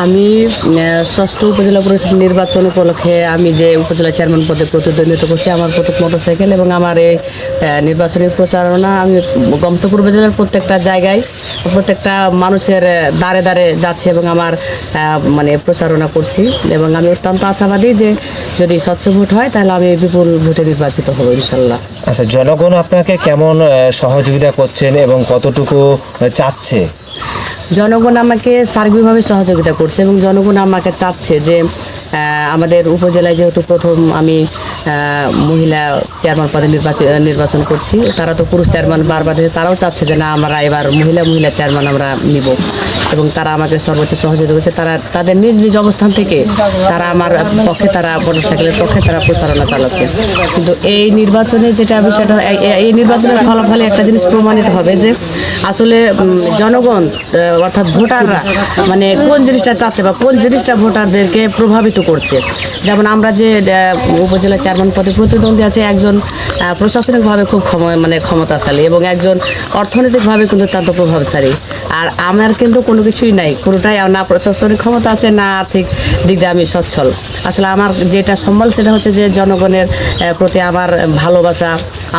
আমি ষষ্ঠ উপজেলা পরিষদ নির্বাচন উপলক্ষে আমি যে উপজেলা চেয়ারম্যান পদে প্রতিদ্বন্দ্বিতা করছি, আমার প্রত্যেক মোটরসাইকেল এবং আমার এই নির্বাচনী প্রচারণা আমি গমস্তপুর উপজেলার প্রত্যেকটা জায়গায় প্রত্যেকটা মানুষের দ্বারে দ্বারে যাচ্ছে এবং আমার মানে প্রচারণা করছি এবং আমি অত্যন্ত আশাবাদী যে যদি স্বচ্ছ ভোট হয় তাহলে আমি বিপুল ভোটে নির্বাচিত হব ইনশাল্লাহ আচ্ছা জনগণ আপনাকে কেমন সহযোগিতা করছেন এবং কতটুকু চাচ্ছে? জনগণ আমাকে সার্বিকভাবে সহযোগিতা করছে এবং জনগণ আমাকে চাচ্ছে যে আমাদের উপজেলায় যেহেতু প্রথম আমি মহিলা চেয়ারম্যান পদে নির্বাচন নির্বাচন করছি তারা তো পুরুষ চেয়ারম্যান বারবার তারাও চাচ্ছে যে না আমরা এবার মহিলা মহিলা চেয়ারম্যান আমরা নিব। এবং তারা আমাকে সর্বোচ্চ সহযোগিতা করছে। তারা তাদের নিজ নিজ অবস্থান থেকে তারা আমার পক্ষে তারা মোটরসাইকেলের পক্ষে তারা প্রচারণা চালাচ্ছে। কিন্তু এই নির্বাচনে যেটা বিষয়টা এই- নির্বাচনের ফলাফলে একটা জিনিস প্রমাণিত হবে যে আসলে উম, জনগণ অর্থাৎ ভোটাররা মানে কোন জিনিসটা চাচ্ছে বা কোন জিনিসটা ভোটারদেরকে প্রভাবিত করছে? যেমন আমরা যে উপজেলা চেয়ারম্যান পদে প্রতিদ্বন্দ্বী আছে, একজন প্রশাসনিকভাবে খুব ক্ষম মানে ক্ষমতাশালী এবং একজন অর্থনৈতিকভাবে কিন্তু অত্যন্ত প্রভাবশালী। আর আমার কিন্তু কোনো কিছুই নাই, কোনোটাই না প্রশাসনিক ক্ষমতা আছে, না আর্থিক দিক দিয়ে আমি সচ্ছল। আসলে আমার যেটা সম্বল সেটা হচ্ছে যে জনগণের প্রতি আমার ভালোবাসা,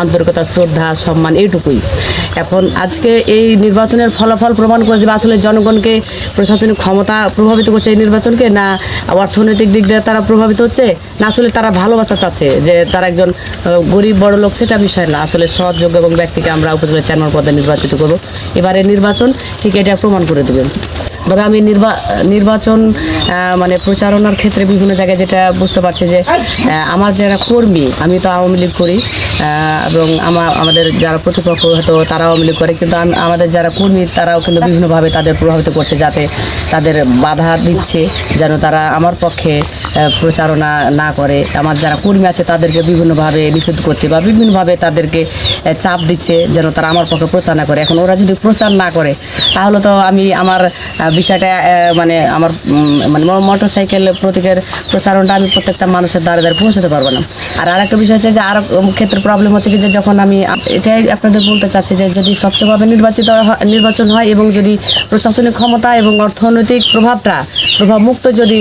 আন্তরিকতা, শ্রদ্ধা, সম্মান এইটুকুই এখন আজকে এই নির্বাচনের ফলাফল প্রমাণ করে দেবে আসলে জনগণকে, প্রশাসনিক ক্ষমতা প্রভাবিত করছে এই নির্বাচনকে, না অর্থনৈতিক দিক দিয়ে তারা প্রভাবিত হচ্ছে, না আসলে তারা ভালোবাসা চাচ্ছে যে তারা একজন গরিব বড় লোক সেটা বিষয় না। আসলে সৎ, যোগ্য এবং ব্যক্তিকে আমরা উপজেলা চেয়ারম্যান পদে নির্বাচিত করব। এবারে নির্বাচন, ঠিক এটা প্রমাণ করে দেবেন তবে আমি নির্বা, নির্বাচন মানে প্রচারণার ক্ষেত্রে বিভিন্ন জায়গায় যেটা বুঝতে পারছি যে আমার যারা কর্মী, আমি তো আওয়ামী লীগ করি এবং আমার আমাদের যারা প্রতিপক্ষ হয়তো তারা আওয়ামী লীগ করে, কিন্তু আম- আমাদের যারা কর্মী, তারাও কিন্তু বিভিন্নভাবে তাদের প্রভাবিত করছে যাতে তাদের বাধা দিচ্ছে, যেন তারা আমার পক্ষে প্রচারণা না করে। আমার যারা কর্মী আছে, তাদেরকে বিভিন্নভাবে নিষেধ করছে বা বিভিন্নভাবে তাদেরকে চাপ দিচ্ছে যেন তারা আমার পক্ষে প্রচার না করে। এখন ওরা যদি প্রচার না করে, তাহলে তো আমি আমার বিষয়টা মানে আমার মানে মোটর সাইকেল প্রতীকের প্রচারণটা আমি প্রত্যেকটা মানুষের দ্বারে দ্বারে পৌঁছাতে পারব না। আর আরেকটা বিষয় হচ্ছে যে আর ক্ষেত্রে প্রবলেম হচ্ছে কি যে যখন আমি, এটাই আপনাদের বলতে চাচ্ছি যে যদি স্বচ্ছভাবে নির্বাচিত নির্বাচন হয় এবং যদি প্রশাসনিক ক্ষমতা এবং অর্থনৈতিক প্রভাবটা প্রভাবমুক্ত যদি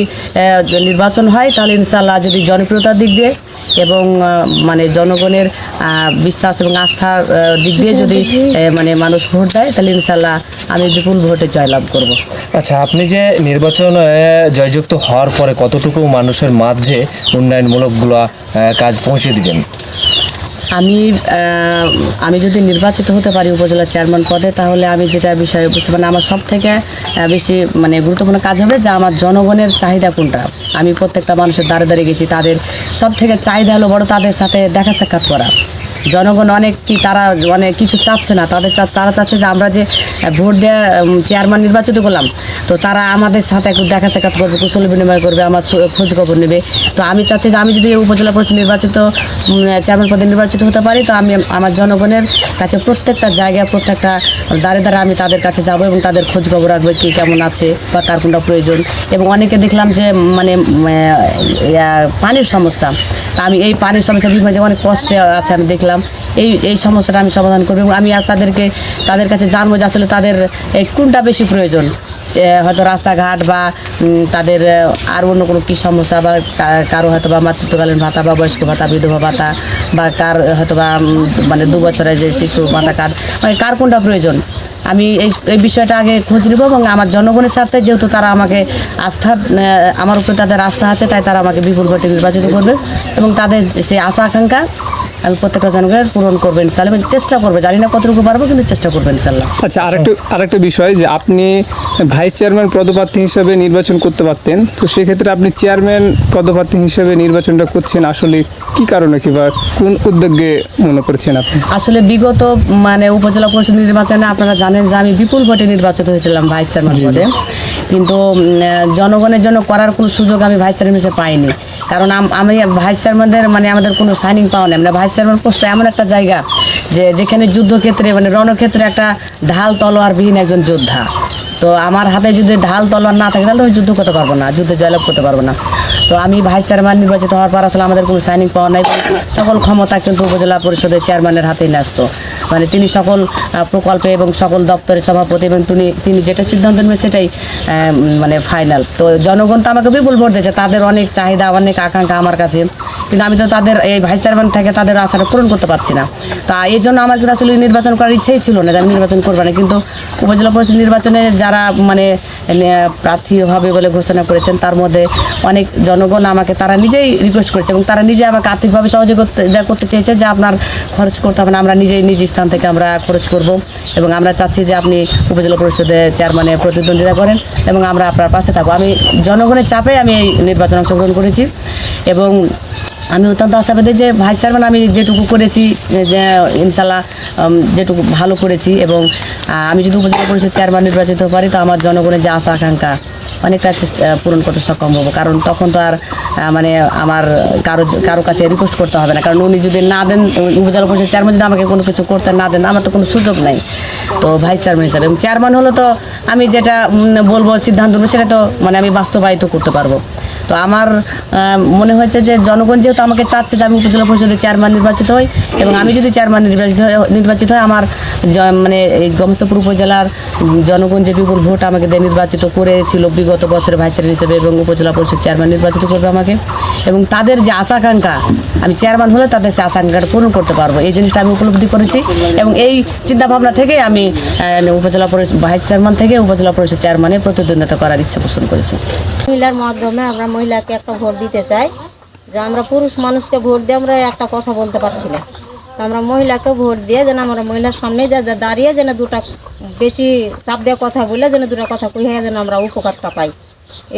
নির্বাচন হয়, তাহলে ইনশাল্লাহ যদি জনপ্রিয়তার দিক দিয়ে এবং মানে জনগণের বিশ্বাস এবং আস্থার দিক দিয়ে যদি মানে মানুষ ভোট দেয়, তাহলে ইনশাল্লাহ আমি বিপুল ভোটে জয়লাভ করব। আচ্ছা আপনি যে নির্বাচন জয়যুক্ত হওয়ার পরে কতটুকু মানুষের মাঝে উন্নয়নমূলকগুলো কাজ পৌঁছে দিবেন? আমি আমি যদি নির্বাচিত হতে পারি উপজেলা চেয়ারম্যান পদে, তাহলে আমি যেটা বিষয়ে বুঝতে মানে আমার সব থেকে বেশি মানে গুরুত্বপূর্ণ কাজ হবে যে আমার জনগণের চাহিদা কোনটা। আমি প্রত্যেকটা মানুষের দ্বারে দাঁড়িয়ে গেছি, তাদের সব থেকে চাহিদা হলো বড় তাদের সাথে দেখা সাক্ষাৎ করা। জনগণ অনেক কি তারা অনেক কিছু চাচ্ছে না। তাদের তারা চাচ্ছে যে আমরা যে ভোট দেওয়া চেয়ারম্যান নির্বাচিত করলাম, তো তারা আমাদের সাথে একটু দেখা সাক্ষাৎ করবে, কুশল বিনিময় করবে, আমার সু- খোঁজ খবর নেবে। তো আমি চাচ্ছি যে আমি যদি উপজেলা পরিষদ নির্বাচিত চেয়ারম্যান পদে নির্বাচিত হতে পারি, তো আমি আমার জনগণের কাছে প্রত্যেকটা জায়গায়, প্রত্যেকটা দাঁড়ে দাঁড়ে আমি তাদের কাছে যাব এবং তাদের খোঁজ খবর রাখব কি কেমন আছে বা তার কোনটা প্রয়োজন। এবং অনেকে দেখলাম যে মানে পানির সমস্যা। তা আমি এই পানির সমস্যা বিভিন্ন অনেক কষ্টে আছে, আমি দেখলাম। এই এই সমস্যাটা আমি সমাধান করব আমি আর তাদেরকে, তাদের কাছে জানব যে আসলে তাদের, এই কোনটা বেশি প্রয়োজন? হয়তো রাস্তাঘাট বা তাদের আর অন্য কোনো কী সমস্যা বা কারও হয়তো বা মাতৃত্বকালীন ভাতা বা বয়স্ক ভাতা, বিধবা ভাতা বা কার হয়তো বা মানে দু বছরের যে শিশু ভাতা কার্ড মানে কার কোনটা প্রয়োজন? আমি এই এই বিষয়টা আগে খোঁজ নেব এবং আমার জনগণের স্বার্থে যেহেতু তারা আমাকে আস্থা আমার উপরে তাদের আস্থা আছে, তাই তারা আমাকে বিপুল ভোটে নির্বাচিত করবে এবং তাদের সেই আশা আকাঙ্ক্ষা আমি প্রত্যেকটা জনগণের পূরণ করবেন ইনশাল্লাহ এবং চেষ্টা করবে জানি না কতটুকু পারব কিন্তু চেষ্টা করবেন ইনশাল্লাহ আচ্ছা আরেকটা আরেকটা বিষয় যে আপনি ভাইস চেয়ারম্যান পদপ্রার্থী হিসেবে নির্বাচন করতে পারতেন তো সেক্ষেত্রে আপনি চেয়ারম্যান পদপ্রার্থী হিসেবে নির্বাচনটা করছেন আসলে কি কারণে কিংবা কোন উদ্যোগে মনে করছেন আপনি? আসলে বিগত মানে উপজেলা পরিষদ নির্বাচনে আপনারা জানেন যে আমি বিপুল ভোটে নির্বাচিত হয়েছিলাম ভাইস চেয়ারম্যান পদে। কিন্তু জনগণের জন্য করার কোনো সুযোগ আমি ভাইস চেয়ারম্যান হিসেবে পাইনি। কারণ আম- ভাইস চেয়ারম্যানদের মানে আমাদের কোনো সাইনিং পাওয়া নেই। মানে ভাইস চেয়ারম্যান পোস্ট এমন একটা জায়গা যে, যেখানে যুদ্ধক্ষেত্রে মানে রণক্ষেত্রে একটা ঢাল, তলোয়ারবিহীন একজন যোদ্ধা। তো আমার হাতে যদি ঢাল, তলোয়ার না থাকে, তাহলে আমি যুদ্ধ করতে পারব না, যুদ্ধে জয়লাভ করতে পারব না। তো আমি ভাইস চেয়ারম্যান নির্বাচিত হওয়ার পর আসলে আমাদের কোনো সাইনিং পাওয়া নাই। সকল ক্ষমতা কিন্তু উপজেলা পরিষদের চেয়ারম্যানের হাতেই ন্যস্ত। মানে তিনি সকল প্রকল্পে এবং সকল দপ্তরের সভাপতি এবং তিনি তিনি যেটা সিদ্ধান্ত নেবেন সেটাই মানে ফাইনাল তো জনগণ তো আমাকে বিপুল ভোট দিয়েছে, তাদের অনেক চাহিদা, অনেক আকাঙ্ক্ষা আমার কাছে। কিন্তু আমি তো তাদের, এই ভাইস চেয়ারম্যান থেকে তাদের আশাটা পূরণ করতে পারছি না। তা এই জন্য আমার আসলে নির্বাচন করার ইচ্ছেই ছিল না যে আমি নির্বাচন করব না। কিন্তু উপজেলা পরিষদ নির্বাচনে যারা মানে প্রার্থী হবে বলে ঘোষণা করেছেন, তার মধ্যে অনেক জনগণ আমাকে, তারা নিজেই রিকোয়েস্ট করেছে এবং তারা নিজে আমাকে আর্থিকভাবে সহযোগ করতে করতে চেয়েছে যে আপনার খরচ করতে হবে না, আমরা নিজেই নিজ স্থান থেকে আমরা খরচ করব এবং আমরা চাচ্ছি যে আপনি উপজেলা পরিষদে চেয়ারম্যানে প্রতিদ্বন্দ্বিতা করেন এবং আমরা আপনার পাশে থাকব। আমি জনগণের চাপে আমি এই নির্বাচনে অংশগ্রহণ করেছি এবং আমি অত্যন্ত আশাবাদী যে ভাইস চেয়ারম্যান আমি যেটুকু করেছি, যে ইনশাল্লাহ যেটুকু ভালো করেছি এবং আমি যদি উপজেলা পরিষদ চেয়ারম্যান নির্বাচিত পারি, তো আমার জনগণের যে আশা, আকাঙ্ক্ষা, অনেকটা পূরণ করতে সক্ষম হব। কারণ তখন তো আর মানে আমার কারও কারও কাছে রিকোয়েস্ট করতে হবে না। কারণ উনি যদি না দেন, উপজেলা পরিষদ চেয়ারম্যান যদি আমাকে কোনো কিছু করতে না দেন, আমার তো কোনো সুযোগ নাই। তো ভাইস চেয়ারম্যান হিসাবে চেয়ারম্যান হলো তো আমি যেটা বলব, সিদ্ধান্ত নেব, সেটা তো মানে আমি বাস্তবায়িত করতে পারব। তো আমার মনে হয়েছে যে জনগণ যেহেতু আমাকে চাচ্ছে যে আমি উপজেলা পরিষদের চেয়ারম্যান নির্বাচিত হই এবং আমি যদি চেয়ারম্যান নির্বাচিত হই, নির্বাচিত হয় আমার মানে এই গমস্তপুর উপজেলার জনগণ যে বিপুল ভোট আমাকে দিয়ে নির্বাচিত করেছিল বিগত বছরে ভাইস চেয়ারম্যান হিসেবে এবং উপজেলা পরিষদ চেয়ারম্যান নির্বাচিত করবে আমাকে এবং তাদের যে আশাকাঙ্ক্ষা, আমি চেয়ারম্যান হলে তাদের সে আশা আকাঙ্ক্ষাটা পূরণ করতে পারব। এই জিনিসটা আমি উপলব্ধি করেছি এবং এই চিন্তা ভাবনা থেকে আমি উপজেলা পরিষদ ভাইস চেয়ারম্যান থেকে উপজেলা পরিষদ চেয়ারম্যানের প্রতিদ্বন্দ্বিতা করার ইচ্ছা পোষণ করেছি। মহিলার মাধ্যমে আমরা মহিলাকে একটা ভোট দিতে চাই যে আমরা পুরুষ মানুষকে ভোট দিয়ে আমরা একটা কথা বলতে পারছি না। তো আমরা মহিলাকে ভোট দিয়ে যেন আমরা মহিলার সামনে যা যা দাঁড়িয়ে যেন দুটা বেশি চাপ দিয়ে কথা বলে যেন দুটা কথা কইয়া যেন আমরা উপকারটা পাই।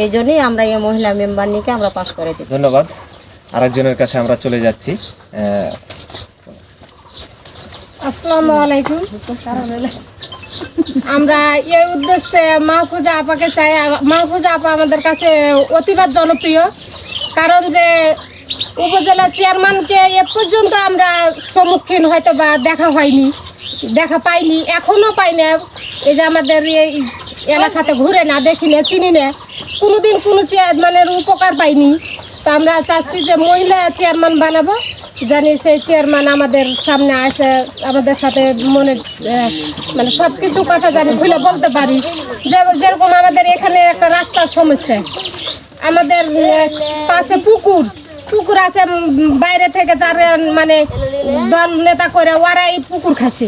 এই জন্যই আমরা এই মহিলা মেম্বার নিকে আমরা পাশ করে দিই ধন্যবাদ। আরেকজনের কাছে আমরা চলে যাচ্ছি। আসসালামু আলাইকুম। আমরা এই উদ্দেশ্যে মাহফুজা আপাকে চাই মাহফুজা আপা আমাদের কাছে অতিবাদ জনপ্রিয়। কারণ যে উপজেলা চেয়ারম্যানকে এ পর্যন্ত আমরা সম্মুখীন হয়তো বা দেখা হয়নি, দেখা পাইনি এখনও পাই না। এই যে আমাদের এই এলাকাতে ঘুরে না, দেখি না, চিনি না। কোনোদিন কোনো চেয়ারম্যানের উপকার পাইনি। তো আমরা চাচ্ছি যে মহিলা চেয়ারম্যান বানাবো। জানি সেই চেয়ারম্যান আমাদের সামনে আসে, আমাদের সাথে মনে মানে সব কিছু কথা জানি, খুলে বলতে পারি। যে, যেরকম আমাদের এখানে একটা রাস্তার সমস্যা। আমাদের পাশে পুকুর। পুকুর আছে বাইরে থেকে যারা মানে দল নেতা করে, ওরাই পুকুর খাচ্ছে।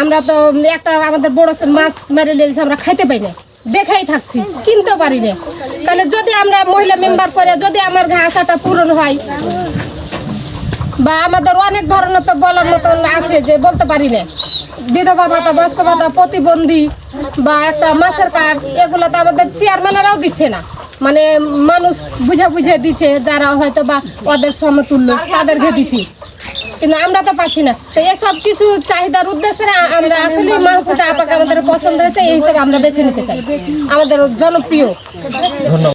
আমরা তো একটা আমাদের বড় মাছ মেরে নিয়েছি আমরা খাইতে পাই না। দেখাই থাকছি কিনতে পারি না। তাহলে যদি আমরা মহিলা মেম্বার করে, যদি আমার আশাটা পূরণ হয় বা আমাদের অনেক ধরনের তো বলার মতন আছে যে বলতে পারি না। বিধবা ভাতা, বয়স্ক ভাতা, প্রতিবন্ধী বা একটা মাছের কার্ড এগুলো তো আমাদের চেয়ারম্যানেরাও দিচ্ছে না। মানে মানুষ বুঝে বুঝে দিচ্ছে যারা হয়তো বা ওদের সমতুল্য, তাদেরকে দিচ্ছি। কিন্তু আমরা তো পাচ্ছি না। তো এসব কিছু চাহিদার উদ্দেশ্যে আমরা আসলে মাহফুজা আপাকে আমাদের পছন্দ হয়েছে, এই হিসেবে আমরা বেছে নিতে চাই। আমাদের জনপ্রিয়। ধন্যবাদ।